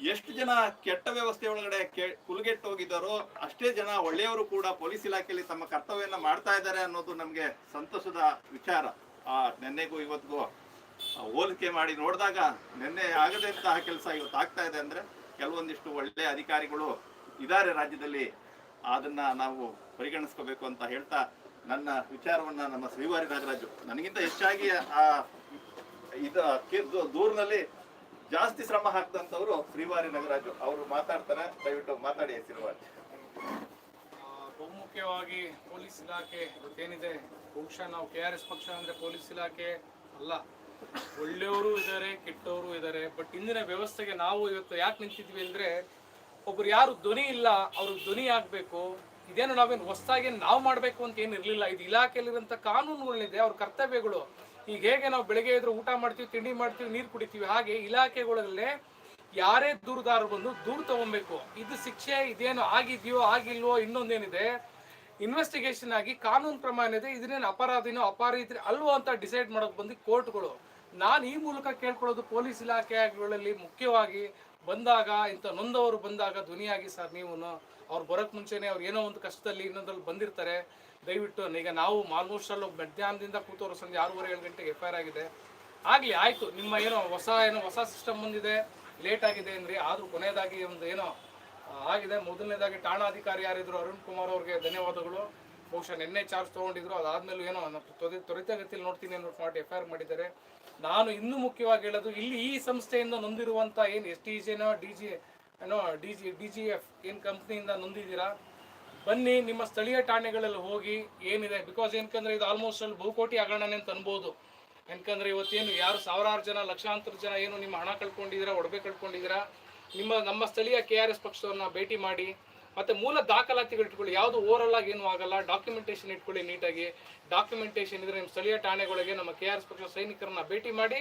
ಎಷ್ಟು ಜನ ಕೆಟ್ಟ ವ್ಯವಸ್ಥೆ ಒಳಗಡೆ ಕುಲಗೆಟ್ಟು ಹೋಗಿದ್ದಾರೋ ಅಷ್ಟೇ ಜನ ಒಳ್ಳೆಯವರು ಕೂಡ ಪೊಲೀಸ್ ಇಲಾಖೆಯಲ್ಲಿ ತಮ್ಮ ಕರ್ತವ್ಯನ ಮಾಡ್ತಾ ಇದ್ದಾರೆ ಅನ್ನೋದು ನಮಗೆ ಸಂತಸದ ವಿಚಾರ. ಆ, ನೆನ್ನೆಗೂ ಇವತ್ತಿಗೂ ಹೋಲಿಕೆ ಮಾಡಿ ನೋಡಿದಾಗ ನಿನ್ನೆ ಆಗದಂತಹ ಕೆಲಸ ಇವತ್ತು ಆಗ್ತಾ ಇದೆ ಅಂದ್ರೆ ಕೆಲವೊಂದಿಷ್ಟು ಒಳ್ಳೆ ಅಧಿಕಾರಿಗಳು ಇದ್ದಾರೆ ರಾಜ್ಯದಲ್ಲಿ. ಅದನ್ನ ನಾವು ಪರಿಗಣಿಸ್ಕೋಬೇಕು ಅಂತ ಹೇಳ್ತಾ ನನ್ನ ವಿಚಾರವನ್ನ ನಮ್ಮ ಶ್ರೀವಾರಿ ನಾಗರಾಜು, ನನಗಿಂತ ಹೆಚ್ಚಾಗಿ ಆ, ಇದು ದೂರ್ನಲ್ಲಿ ಜಾಸ್ತಿ ಶ್ರಮ ಹಾಕಿದಂಥವ್ರು ಶ್ರೀವಾರಿ ನಗರಾಜು. ಅವರು ಮಾತಾಡ್ತಾರೆ, ದಯವಿಟ್ಟು ಮಾತಾಡಿ ಶ್ರೀವಾರಿ ಬಹುಮುಖ್ಯವಾಗಿ ಪೊಲೀಸ್ ಇಲಾಖೆ ಏನಿದೆ ಬಹುಶಃ ನಾವು ಕೆ ಆರ್ ಎಸ್ ಪಕ್ಷ ಅಂದರೆ ಪೊಲೀಸ್ ಇಲಾಖೆ ಅಲ್ಲ. ಒಳ್ಳೆಯವರು ಇದ್ದಾರೆ, ಕೆಟ್ಟವರು ಇದ್ದಾರೆ. ಬಟ್ ಇಂದಿನ ವ್ಯವಸ್ಥೆಗೆ ನಾವು ಇವತ್ತು ಯಾಕೆ ನಿಂತಿದ್ವಿ ಅಂದ್ರೆ, ಒಬ್ರು ಯಾರು ಧ್ವನಿ ಇಲ್ಲ ಅವ್ರಿಗೆ ಧ್ವನಿ ಆಗಬೇಕು. ಇದೇನು ನಾವೇನು ಹೊಸದಾಗಿ ನಾವು ಮಾಡಬೇಕು ಅಂತ ಏನು ಇರಲಿಲ್ಲ. ಇದು ಇಲಾಖೆಯಲ್ಲಿರುವಂಥ ಕಾನೂನುಗಳಿದೆ ಅವ್ರ ಕರ್ತವ್ಯಗಳು. ಈಗ ಹೇಗೆ ನಾವು ಬೆಳಗ್ಗೆ ಎದ್ರು ಊಟ ಮಾಡ್ತೀವಿ, ತಿಂಡಿ ಮಾಡ್ತೀವಿ, ನೀರು ಕುಡಿತೀವಿ, ಹಾಗೆ ಇಲಾಖೆಗಳಲ್ಲೇ ಯಾರೇ ದೂರುದಾರರು ಬಂದು ದೂರು ತಗೊಬೇಕು. ಇದು ಶಿಕ್ಷೆ ಇದೇನು ಆಗಿದೆಯೋ, ಆಗಿಲ್ವೋ, ಇನ್ನೊಂದೇನಿದೆ. ಇನ್ವೆಸ್ಟಿಗೇಷನ್ ಆಗಿ ಕಾನೂನು ಪ್ರಮಾಣ ಇದೆ ಇದನ್ನೇನು ಅಪರಾಧಿನೋ, ಅಪರಾಧಿ ಅಲ್ವೋ ಅಂತ ಡಿಸೈಡ್ ಮಾಡೋಕೆ ಬಂದು ಕೋರ್ಟ್ಗಳು ನಾನು ಈ ಮೂಲಕ ಕೇಳ್ಕೊಳ್ಳೋದು ಪೊಲೀಸ್ ಇಲಾಖೆಗಳಲ್ಲಿ ಮುಖ್ಯವಾಗಿ ಬಂದಾಗ, ಇಂಥ ನೊಂದವರು ಬಂದಾಗ ಧ್ವನಿಯಾಗಿ ಸರ್ ನೀವು ಅವ್ರು ಬರೋಕ್ಕೆ ಮುಂಚೆನೆ ಅವ್ರು ಏನೋ ಒಂದು ಕಷ್ಟದಲ್ಲಿ ಇನ್ನೊಂದ್ರಲ್ಲಿ ಬಂದಿರ್ತಾರೆ. ದಯವಿಟ್ಟು ಈಗ ನಾವು ಆಲ್ಮೋಸ್ಟ್ ಅಲ್ಲಿ ಮಧ್ಯಾಹ್ನದಿಂದ ಕೂತವರು ಸಂಜೆ ಆರೂವರೆ, ಏಳು ಗಂಟೆಗೆ ಎಫ್ ಐ ಆರ್ ಆಗಿದೆ. ಆಗಲಿ, ಆಯಿತು. ನಿಮ್ಮ ಏನೋ ಹೊಸ ಏನೋ ಹೊಸ ಸಿಸ್ಟಮ್ ಬಂದಿದೆ. ಲೇಟ್ ಆಗಿದೆ ಅಂದ್ರೆ. ಆದರೂ ಕೊನೆಯದಾಗಿ ಒಂದು ಏನೋ ಆಗಿದೆ. ಮೊದಲನೇದಾಗಿ ಠಾಣಾಧಿಕಾರಿ ಯಾರಿದ್ರು ಅರುಣ್ ಕುಮಾರ್ ಅವ್ರಿಗೆ ಧನ್ಯವಾದಗಳು. ಬಹುಶಃ ನಿನ್ನೆ ಚಾರ್ಜ್ ತೊಗೊಂಡಿದ್ರು, ಅದಾದ್ಮೇಲೂ ಏನೋ ತ್ವರಿತಗತಿಯಲ್ಲಿ ನೋಡ್ತೀನಿ ಅನ್ನೋ ಮಾಡಿ ಎಫ್ ಐ ಆರ್ ಮಾಡಿದ್ದಾರೆ. ನಾನು ಇನ್ನೂ ಮುಖ್ಯವಾಗಿ ಹೇಳೋದು, ಇಲ್ಲಿ ಈ ಸಂಸ್ಥೆಯಿಂದ ನೊಂದಿರುವಂಥ ಏನು ಎಸ್ ಟಿ ಜಿನೋ ಡಿ ಜಿ ಏನೋ D G D G F ಏನು ಕಂಪ್ನಿಯಿಂದ ನೊಂದಿದ್ದೀರಾ? ಬನ್ನಿ, ನಿಮ್ಮ ಸ್ಥಳೀಯ ಠಾಣೆಗಳಲ್ಲಿ ಹೋಗಿ ಏನಿದೆ? ಬಿಕಾಸ್ ಏನಕಂದ್ರೆ ಇದು ಆಲ್ಮೋಸ್ಟ್ ಅಲ್ಲಿ ಬಹುಕೋಟಿ ಹಗರಣನೆ ಅಂತ ಅನ್ಬೋದು. ಏನಕಂದ್ರೆ ಇವತ್ತೇನು ಯಾರು ಸಾವಿರಾರು ಜನ, ಲಕ್ಷಾಂತರ ಜನ ಏನು ನಿಮ್ಮ ಹಣ ಕಳ್ಕೊಂಡಿದ್ದೀರಾ, ಒಡವೆ ಕಳ್ಕೊಂಡಿದ್ದೀರಾ? ನಿಮ್ಮ ನಮ್ಮ ಸ್ಥಳೀಯ ಕೆ ಆರ್ ಎಸ್ ಪಕ್ಷವನ್ನು ಭೇಟಿ ಮಾಡಿ. ಮತ್ತೆ ಮೂಲ ದಾಖಲಾತಿಗಳು ಇಟ್ಕೊಳ್ಳಿ. ಯಾವುದು ಓವರಲ್ ಆಗಿ ಏನು ಆಗಲ್ಲ ಡಾಕ್ಯುಮೆಂಟೇಶನ್ ಇಟ್ಕೊಳ್ಳಿ ನೀಟಾಗಿ. ಡಾಕ್ಯುಮೆಂಟೇಶನ್ ಇದ್ರೆ ನಿಮ್ಮ ಸ್ಥಳೀಯ ಠಾಣೆಗಳಿಗೆ ನಮ್ಮ ಕೆ ಆರ್ ಎಸ್ ಪಕ್ಷದ ಸೈನಿಕರನ್ನ ಭೇಟಿ ಮಾಡಿ,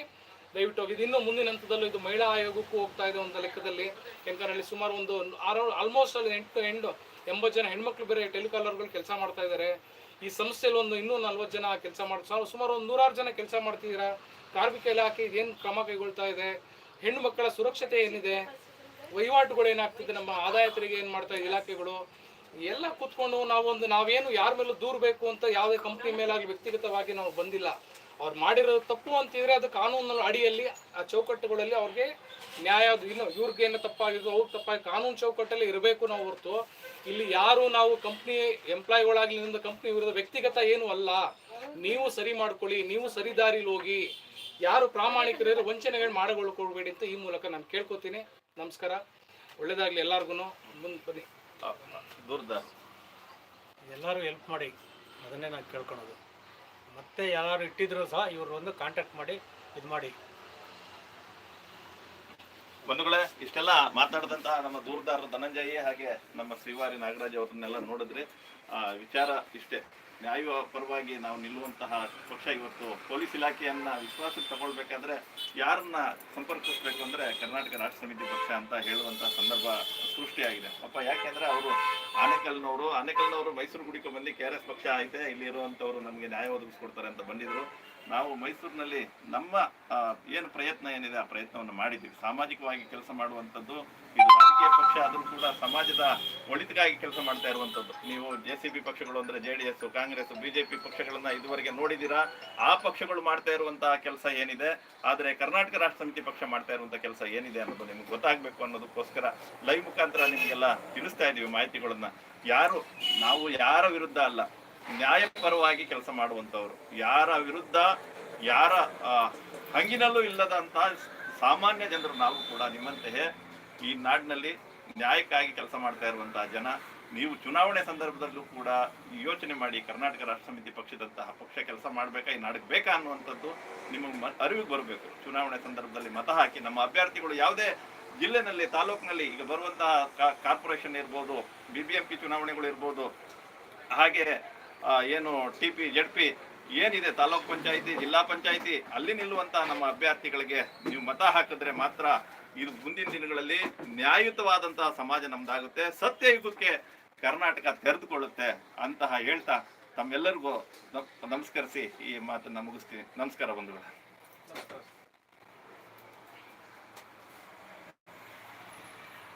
ದಯವಿಟ್ಟು ಹೋಗಿ ಇನ್ನೂ ಮುಂದಿನ ಹಂತದಲ್ಲೂ ಇದು ಮಹಿಳಾ ಆಯೋಗಕ್ಕೂ ಹೋಗ್ತಾ ಇದೆ ಒಂದು ಲೆಕ್ಕದಲ್ಲಿ. ಯಾಕಂದ್ರೆ ಸುಮಾರು ಒಂದು ಆರು ಆಲ್ಮೋಸ್ಟ್ ಅಲ್ಲಿ ಎಂಟು ಎಂಟು, ಎಂಬತ್ತು ಜನ ಹೆಣ್ಮಕ್ಳು ಬೇರೆ ಟೆಲಿಕಾಲರ್ಗಳು ಕೆಲಸ ಮಾಡ್ತಾ ಇದ್ದಾರೆ. ಈ ಸಂಸ್ಥೆಯಲ್ಲಿ ಒಂದು ಇನ್ನೂ ನಲ್ವತ್ತು ಜನ ಕೆಲಸ ಮಾಡ್ತಾರೆ ಸುಮಾರು ಒಂದು ನೂರಾರು ಜನ ಕೆಲಸ ಮಾಡ್ತಿದ್ದೀರಾ? ಕಾರ್ಮಿಕ ಇಲಾಖೆ ಏನು ಕ್ರಮ ಕೈಗೊಳ್ತಾ ಇದೆ? ಹೆಣ್ಣು ಮಕ್ಕಳ ಸುರಕ್ಷತೆ ಏನಿದೆ? ವಹಿವಾಟುಗಳು ಏನಾಗ್ತಿದೆ, ನಮ್ಮ ಆದಾಯ ತೆರಿಗೆ ಏನು ಮಾಡ್ತಾ ಇಲಾಖೆಗಳು, ಎಲ್ಲ ಕೂತ್ಕೊಂಡು ನಾವೊಂದು, ನಾವೇನು ಯಾರ ಮೇಲೂ ದೂರಬೇಕು ಅಂತ ಯಾವುದೇ ಕಂಪ್ನಿ ಮೇಲಾಗಿ ವ್ಯಕ್ತಿಗತವಾಗಿ ನಾವು ಬಂದಿಲ್ಲ. ಅವ್ರು ಮಾಡಿರೋದು ತಪ್ಪು ಅಂತಿದ್ರೆ ಅದು ಕಾನೂನು ಅಡಿಯಲ್ಲಿ, ಆ ಚೌಕಟ್ಟುಗಳಲ್ಲಿ ಅವ್ರಿಗೆ ನ್ಯಾಯ ಇನ್ನು ಏನು ತಪ್ಪಾಗಿದ್ದು ಅವ್ರಿಗೆ ತಪ್ಪಾಗಿ ಕಾನೂನು ಚೌಕಟ್ಟಲ್ಲಿ ಇರಬೇಕು ನಾವು ಹೊರತು. ಇಲ್ಲಿ ಯಾರು ನಾವು ಕಂಪ್ನಿ ಎಂಪ್ಲಾಯಿಗಳಾಗಲಿ ನಿಮ್ದು ಕಂಪ್ನಿ ವಿರುದ್ಧ ವ್ಯಕ್ತಿಗತ ಏನು ಅಲ್ಲ. ನೀವು ಸರಿ ಮಾಡ್ಕೊಳ್ಳಿ, ನೀವು ಸರಿ ದಾರಿಲಿ ಹೋಗಿ ಯಾರು ಪ್ರಾಮಾಣಿಕರಿರೋ ವಂಚನೆಗಳು ಮಾಡಿಕೊಳ್ಕೊಳ್ಬೇಡಿ ಅಂತ ಈ ಮೂಲಕ ನಾನು ಕೇಳ್ಕೊತೀನಿ. ನಮಸ್ಕಾರ. ಒಳ್ಳೇದಾಗಲಿ ಎಲ್ಲರಿಗೂ ಮುಂದೆ ಬನ್ನಿ. ದೂರದಾಸ್. ಎಲ್ಲರೂ ಹೆಲ್ಪ್ ಮಾಡಿ. ಅದನ್ನೇ ನಾನು ಕೇಳ್ಕೊಳೋದು. ಮತ್ತೆ ಯಾರು ಇಟ್ಟಿದ್ರು ಸಹ ಇವ್ರು ಒಂದು ಕಾಂಟ್ಯಾಕ್ಟ್ ಮಾಡಿ ಇದು ಮಾಡಿ. ಬಂಧುಗಳೇ ಇಷ್ಟೆಲ್ಲ ಮಾತಾಡಿದಂತಹ ನಮ್ಮ ದೂರದಾರ ಧನಂಜಯ ಹಾಗೆ ನಮ್ಮ ಶ್ರೀವಾರಿ ನಾಗರಾಜ್ ಅವ್ರನ್ನೆಲ್ಲ ನೋಡಿದ್ರಿ. ಆ, ವಿಚಾರ ಇಷ್ಟೇ. ನ್ಯಾಯ ಪರವಾಗಿ ನಾವು ನಿಲ್ಲುವಂತಹ ಪಕ್ಷ ಇವತ್ತು ಪೊಲೀಸ್ ಇಲಾಖೆಯನ್ನ ವಿಶ್ವಾಸಕ್ಕೆ ತಗೊಳ್ಬೇಕಾದ್ರೆ ಯಾರನ್ನ ಸಂಪರ್ಕಿಸ್ಬೇಕು ಅಂದ್ರೆ ಕರ್ನಾಟಕ ರಾಷ್ಟ್ರ ಸಮಿತಿ ಪಕ್ಷ ಅಂತ ಹೇಳುವಂತ ಸಂದರ್ಭ ಸೃಷ್ಟಿಯಾಗಿದೆ. ಪಾಪ ಯಾಕೆಂದ್ರೆ ಅವರು ಆನೆಕಲ್ನವರು ಆನೆಕಲ್ನವರು ಮೈಸೂರು ಗುಡಿಗೆ ಬಂದು ಕೆ ಆರ್ ಎಸ್ ಪಕ್ಷ ಐತೆ, ಇಲ್ಲಿ ಇರುವಂತವ್ರು ನಮಗೆ ನ್ಯಾಯ ಒದಗಿಸ್ಕೊಡ್ತಾರೆ ಅಂತ ಬಂದಿದ್ರು. ನಾವು ಮೈಸೂರಿನಲ್ಲಿ ನಮ್ಮ ಏನು ಪ್ರಯತ್ನ ಏನಿದೆ ಆ ಪ್ರಯತ್ನವನ್ನು ಮಾಡಿದ್ದೀವಿ. ಸಾಮಾಜಿಕವಾಗಿ ಕೆಲಸ ಮಾಡುವಂಥದ್ದು ಇದು ರಾಜಕೀಯ ಪಕ್ಷ ಆದರೂ ಕೂಡ ಸಮಾಜದ ಒಳಿತಿಗಾಗಿ ಕೆಲಸ ಮಾಡ್ತಾ ಇರುವಂಥದ್ದು ನೀವು ಜೆ ಸಿ ಬಿ ಪಕ್ಷಗಳು ಅಂದ್ರೆ J D S Congress BJP ಪಕ್ಷಗಳನ್ನ ಇದುವರೆಗೆ ನೋಡಿದ್ದೀರಾ? ಆ ಪಕ್ಷಗಳು ಮಾಡ್ತಾ ಇರುವಂತಹ ಕೆಲಸ ಏನಿದೆ? ಆದರೆ ಕರ್ನಾಟಕ ರಾಷ್ಟ್ರ ಸಮಿತಿ ಪಕ್ಷ ಮಾಡ್ತಾ ಇರುವಂತಹ ಕೆಲಸ ಏನಿದೆ ಅನ್ನೋದು ನಿಮ್ಗೆ ಗೊತ್ತಾಗಬೇಕು ಅನ್ನೋದಕ್ಕೋಸ್ಕರ ಲೈವ್ ಮುಖಾಂತರ ನಿಮಗೆಲ್ಲ ತಿಳಿಸ್ತಾ ಇದ್ದೀವಿ ಮಾಹಿತಿಗಳನ್ನ. ಯಾರು, ನಾವು ಯಾರ ವಿರುದ್ಧ ಅಲ್ಲ, ನ್ಯಾಯಪರವಾಗಿ ಕೆಲಸ ಮಾಡುವಂತವ್ರು. ಯಾರ ವಿರುದ್ಧ, ಯಾರ ಹಂಗಿನಲ್ಲೂ ಇಲ್ಲದಂತಹ ಸಾಮಾನ್ಯ ಜನರು ನಾವು ಕೂಡ ನಿಮ್ಮಂತೆಯೇ ಈ ನಾಡಿನಲ್ಲಿ ನ್ಯಾಯಕ್ಕಾಗಿ ಕೆಲಸ ಮಾಡ್ತಾ ಇರುವಂತಹ ಜನ, ನೀವು ಚುನಾವಣೆ ಸಂದರ್ಭದಲ್ಲೂ ಕೂಡ ಯೋಚನೆ ಮಾಡಿ ಕರ್ನಾಟಕ ರಾಷ್ಟ್ರ ಸಮಿತಿ ಪಕ್ಷದಂತಹ ಪಕ್ಷ ಕೆಲಸ ಮಾಡ್ಬೇಕಾ, ಈ ಬೇಕಾ ಅನ್ನುವಂಥದ್ದು ನಿಮಗೆ ಅರಿವಿಗೆ ಬರಬೇಕು. ಚುನಾವಣೆ ಸಂದರ್ಭದಲ್ಲಿ ಮತ ಹಾಕಿ, ನಮ್ಮ ಅಭ್ಯರ್ಥಿಗಳು ಯಾವುದೇ ಜಿಲ್ಲೆನಲ್ಲಿ, ತಾಲೂಕಿನಲ್ಲಿ ಈಗ ಬರುವಂತಹ ಕಾರ್ಪೊರೇಷನ್ ಇರ್ಬೋದು ಬಿ ಬಿ ಎಂ ಪಿ ಚುನಾವಣೆಗಳು ಇರ್ಬೋದು, ಹಾಗೆ ಏನು ಟಿ ಪಿ ಜೆಡ್ ಪಿ ಏನಿದೆ, ತಾಲೂಕ್ ಪಂಚಾಯಿತಿ, ಜಿಲ್ಲಾ ಪಂಚಾಯಿತಿ, ಅಲ್ಲಿ ನಿಲ್ಲುವಂತಹ ನಮ್ಮ ಅಭ್ಯರ್ಥಿಗಳಿಗೆ ನೀವು ಮತ ಹಾಕಿದ್ರೆ ಮಾತ್ರ ಇದು ಮುಂದಿನ ದಿನಗಳಲ್ಲಿ ನ್ಯಾಯಯುತವಾದಂತಹ ಸಮಾಜ ನಮ್ದಾಗುತ್ತೆ. ಸತ್ಯಯುಗಕ್ಕೆ ಕರ್ನಾಟಕ ತೆರೆದುಕೊಳ್ಳುತ್ತೆ ಅಂತಹ ಹೇಳ್ತಾ ತಮ್ಮೆಲ್ಲರಿಗೂ ನಮ್- ನಮಸ್ಕರಿಸಿ ಈ ಮಾತನ್ನ ಮುಗಿಸ್ತೀನಿ. ನಮಸ್ಕಾರ ಬಂಧುಗಳೇ.